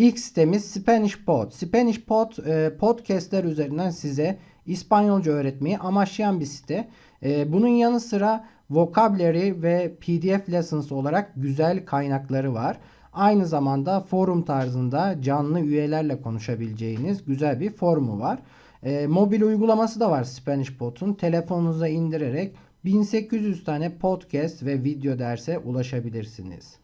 İlk sitemiz Spanish Pod. Spanish Pod e, podcastler üzerinden size İspanyolca öğretmeyi amaçlayan bir site. E, bunun yanı sıra vocabulary ve PDF lessons olarak güzel kaynakları var. Aynı zamanda forum tarzında canlı üyelerle konuşabileceğiniz güzel bir forumu var. E, mobil uygulaması da var Spanish Pod'un. Telefonunuza indirerek 1800 tane podcast ve video derse ulaşabilirsiniz.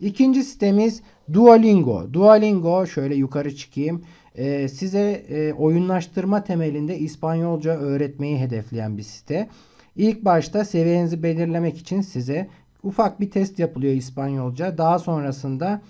İkinci sitemiz Duolingo. Duolingo şöyle yukarı çıkayım. Ee, size e, oyunlaştırma temelinde İspanyolca öğretmeyi hedefleyen bir site. İlk başta seviyenizi belirlemek için size ufak bir test yapılıyor İspanyolca. Daha sonrasında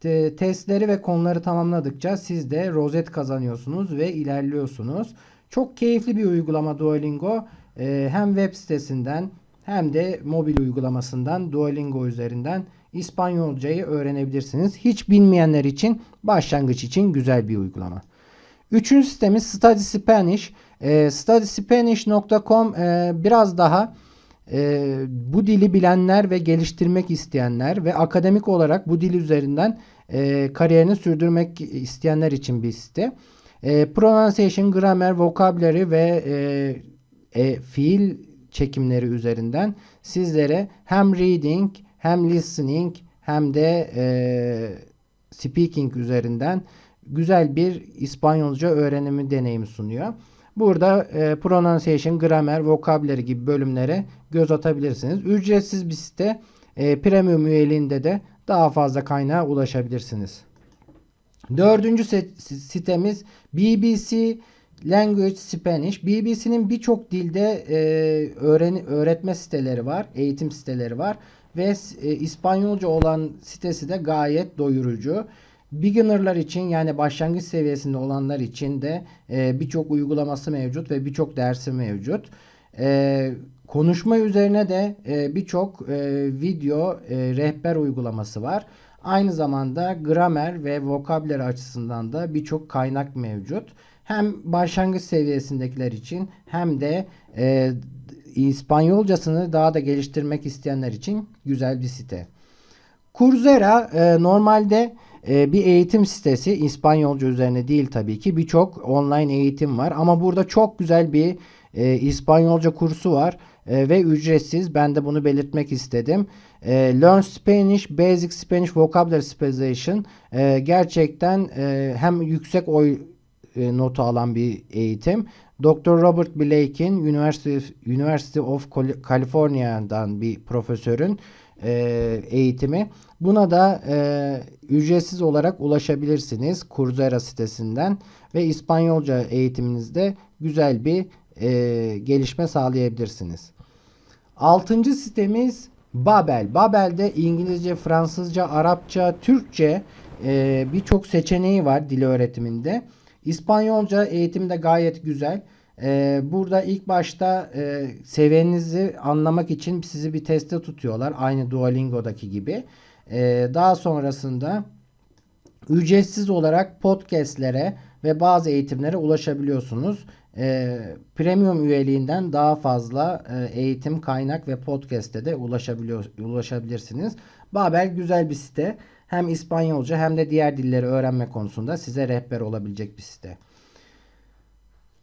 te, testleri ve konuları tamamladıkça siz de rozet kazanıyorsunuz ve ilerliyorsunuz. Çok keyifli bir uygulama Duolingo. Ee, hem web sitesinden hem de mobil uygulamasından Duolingo üzerinden İspanyolcayı öğrenebilirsiniz. Hiç bilmeyenler için başlangıç için güzel bir uygulama. Üçüncü sitemiz Study Spanish. E, StudySpanish.com e, biraz daha e, bu dili bilenler ve geliştirmek isteyenler ve akademik olarak bu dil üzerinden e, kariyerini sürdürmek isteyenler için bir site. E, pronunciation, grammar, vocabulary ve e, e, fiil çekimleri üzerinden sizlere hem reading hem listening hem de e, speaking üzerinden güzel bir İspanyolca öğrenimi deneyimi sunuyor. Burada e, pronunciation, grammar, vocabulary gibi bölümlere göz atabilirsiniz. Ücretsiz bir site. E, premium üyeliğinde de daha fazla kaynağa ulaşabilirsiniz. Dördüncü sitemiz BBC Language Spanish. BBC'nin birçok dilde e, öğren öğretme siteleri var, eğitim siteleri var ve e, İspanyolca olan sitesi de gayet doyurucu. Beginnerlar için yani başlangıç seviyesinde olanlar için de e, birçok uygulaması mevcut ve birçok dersi mevcut. E, konuşma üzerine de birçok video rehber uygulaması var. Aynı zamanda gramer ve vokabüler açısından da birçok kaynak mevcut. Hem başlangıç seviyesindekiler için hem de İspanyolcasını daha da geliştirmek isteyenler için güzel bir site. Coursera e, normalde e, bir eğitim sitesi. İspanyolca üzerine değil tabii ki. Birçok online eğitim var. Ama burada çok güzel bir e, İspanyolca kursu var. E, ve ücretsiz. Ben de bunu belirtmek istedim. E, Learn Spanish, Basic Spanish Vocabulary Specialization e, gerçekten e, hem yüksek oy e, notu alan bir eğitim. Dr. Robert Blake'in University, University of California'dan bir profesörün e, eğitimi. Buna da e, ücretsiz olarak ulaşabilirsiniz Coursera sitesinden ve İspanyolca eğitiminizde güzel bir e, gelişme sağlayabilirsiniz. Altıncı sitemiz Babel. Babel'de İngilizce, Fransızca, Arapça, Türkçe e, birçok seçeneği var dil öğretiminde. İspanyolca eğitimde gayet güzel. Ee, burada ilk başta e, seviyenizi anlamak için sizi bir teste tutuyorlar. Aynı Duolingo'daki gibi. Ee, daha sonrasında ücretsiz olarak podcastlere ve bazı eğitimlere ulaşabiliyorsunuz. Ee, premium üyeliğinden daha fazla e, eğitim, kaynak ve podcast'te de ulaşabiliyor, ulaşabilirsiniz. Babel güzel bir site. Hem İspanyolca hem de diğer dilleri öğrenme konusunda size rehber olabilecek bir site.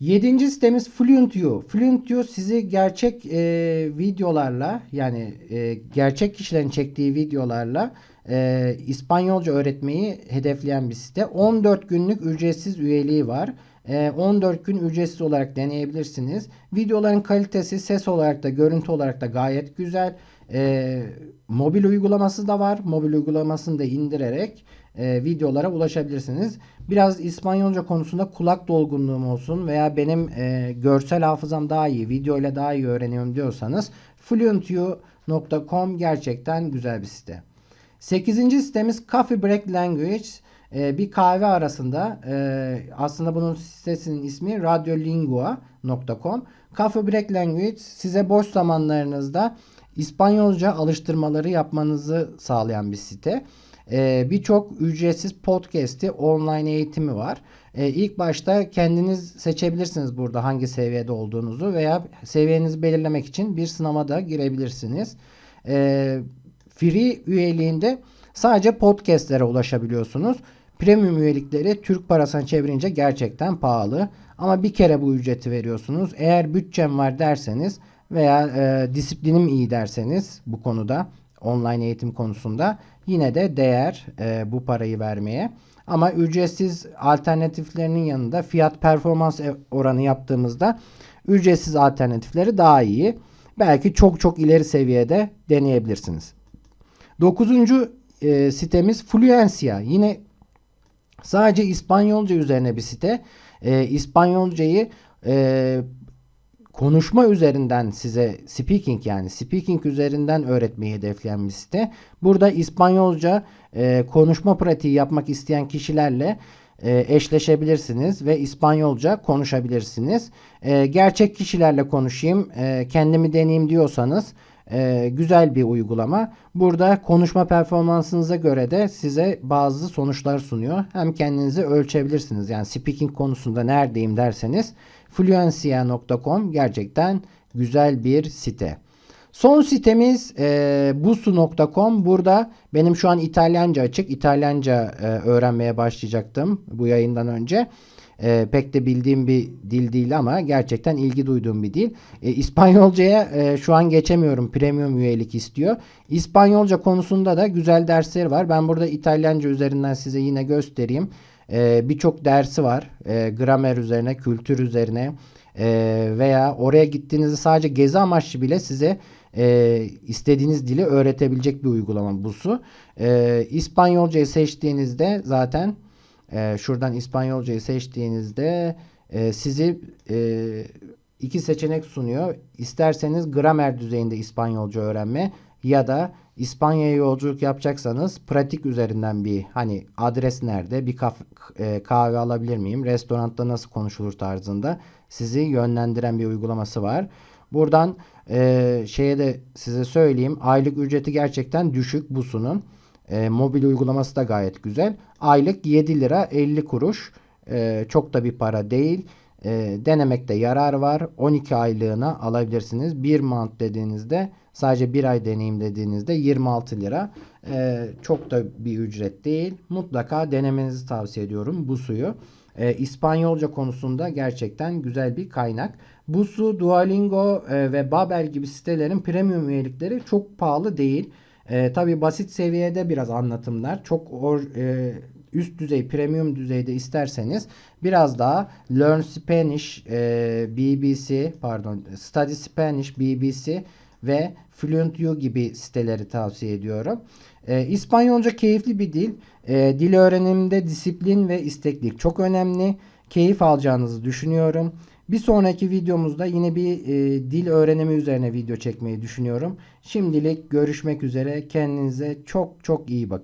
Yedinci sitemiz FluentU. FluentU sizi gerçek e, videolarla yani e, gerçek kişilerin çektiği videolarla e, İspanyolca öğretmeyi hedefleyen bir site. 14 günlük ücretsiz üyeliği var. E, 14 gün ücretsiz olarak deneyebilirsiniz. Videoların kalitesi ses olarak da görüntü olarak da gayet güzel. E, mobil uygulaması da var. Mobil uygulamasını da indirerek e, videolara ulaşabilirsiniz. Biraz İspanyolca konusunda kulak dolgunluğum olsun veya benim e, görsel hafızam daha iyi, video ile daha iyi öğreniyorum diyorsanız fluentu.com gerçekten güzel bir site. Sekizinci sitemiz Coffee Break Language. E, bir kahve arasında e, aslında bunun sitesinin ismi radiolingua.com. Coffee Break Language size boş zamanlarınızda İspanyolca alıştırmaları yapmanızı sağlayan bir site. Ee, Birçok ücretsiz podcast'i online eğitimi var. Ee, ilk başta kendiniz seçebilirsiniz burada hangi seviyede olduğunuzu veya seviyenizi belirlemek için bir sınava da girebilirsiniz. Ee, free üyeliğinde sadece podcastlere ulaşabiliyorsunuz. Premium üyelikleri Türk parasına çevirince gerçekten pahalı. Ama bir kere bu ücreti veriyorsunuz. Eğer bütçem var derseniz veya e, disiplinim iyi derseniz bu konuda online eğitim konusunda yine de değer e, bu parayı vermeye. Ama ücretsiz alternatiflerinin yanında fiyat performans e- oranı yaptığımızda ücretsiz alternatifleri daha iyi. Belki çok çok ileri seviyede deneyebilirsiniz. Dokuzuncu e, sitemiz Fluencia. Yine sadece İspanyolca üzerine bir site. E, İspanyolcayı e, konuşma üzerinden size speaking yani speaking üzerinden öğretmeyi hedefleyen bir site. Burada İspanyolca e, konuşma pratiği yapmak isteyen kişilerle e, eşleşebilirsiniz ve İspanyolca konuşabilirsiniz. E, gerçek kişilerle konuşayım, e, kendimi deneyeyim diyorsanız e, güzel bir uygulama. Burada konuşma performansınıza göre de size bazı sonuçlar sunuyor. Hem kendinizi ölçebilirsiniz. Yani speaking konusunda neredeyim derseniz fluencia.com gerçekten güzel bir site. Son sitemiz e, busu.com. Burada benim şu an İtalyanca açık. İtalyanca e, öğrenmeye başlayacaktım bu yayından önce. E, pek de bildiğim bir dil değil ama gerçekten ilgi duyduğum bir dil. E, İspanyolcaya e, şu an geçemiyorum. Premium üyelik istiyor. İspanyolca konusunda da güzel dersleri var. Ben burada İtalyanca üzerinden size yine göstereyim. E, Birçok dersi var. E, gramer üzerine, kültür üzerine e, veya oraya gittiğinizde sadece gezi amaçlı bile size e, istediğiniz dili öğretebilecek bir uygulama busu. E, İspanyolcayı seçtiğinizde zaten e, şuradan İspanyolcayı seçtiğinizde e, sizi e, iki seçenek sunuyor. İsterseniz gramer düzeyinde İspanyolca öğrenme ya da İspanya'ya yolculuk yapacaksanız pratik üzerinden bir hani adres nerede bir kaf, e, kahve alabilir miyim restoranda nasıl konuşulur tarzında sizi yönlendiren bir uygulaması var. Buradan e, şeye de size söyleyeyim aylık ücreti gerçekten düşük busunun. E, mobil uygulaması da gayet güzel. Aylık 7 lira 50 kuruş. E, çok da bir para değil. E, denemekte yarar var. 12 aylığına alabilirsiniz. 1 month dediğinizde sadece bir ay deneyim dediğinizde 26 lira. E, çok da bir ücret değil. Mutlaka denemenizi tavsiye ediyorum bu suyu. E, İspanyolca konusunda gerçekten güzel bir kaynak. Bu su, Duolingo e, ve Babel gibi sitelerin premium üyelikleri çok pahalı değil. E, Tabi basit seviyede biraz anlatımlar. Çok or, e, üst düzey, premium düzeyde isterseniz biraz daha Learn Spanish, e, BBC, pardon, Study Spanish, BBC ve Fluent U gibi siteleri tavsiye ediyorum. E, İspanyolca keyifli bir dil. E, dil öğreniminde disiplin ve isteklilik çok önemli. Keyif alacağınızı düşünüyorum. Bir sonraki videomuzda yine bir e, dil öğrenimi üzerine video çekmeyi düşünüyorum. Şimdilik görüşmek üzere. Kendinize çok çok iyi bakın.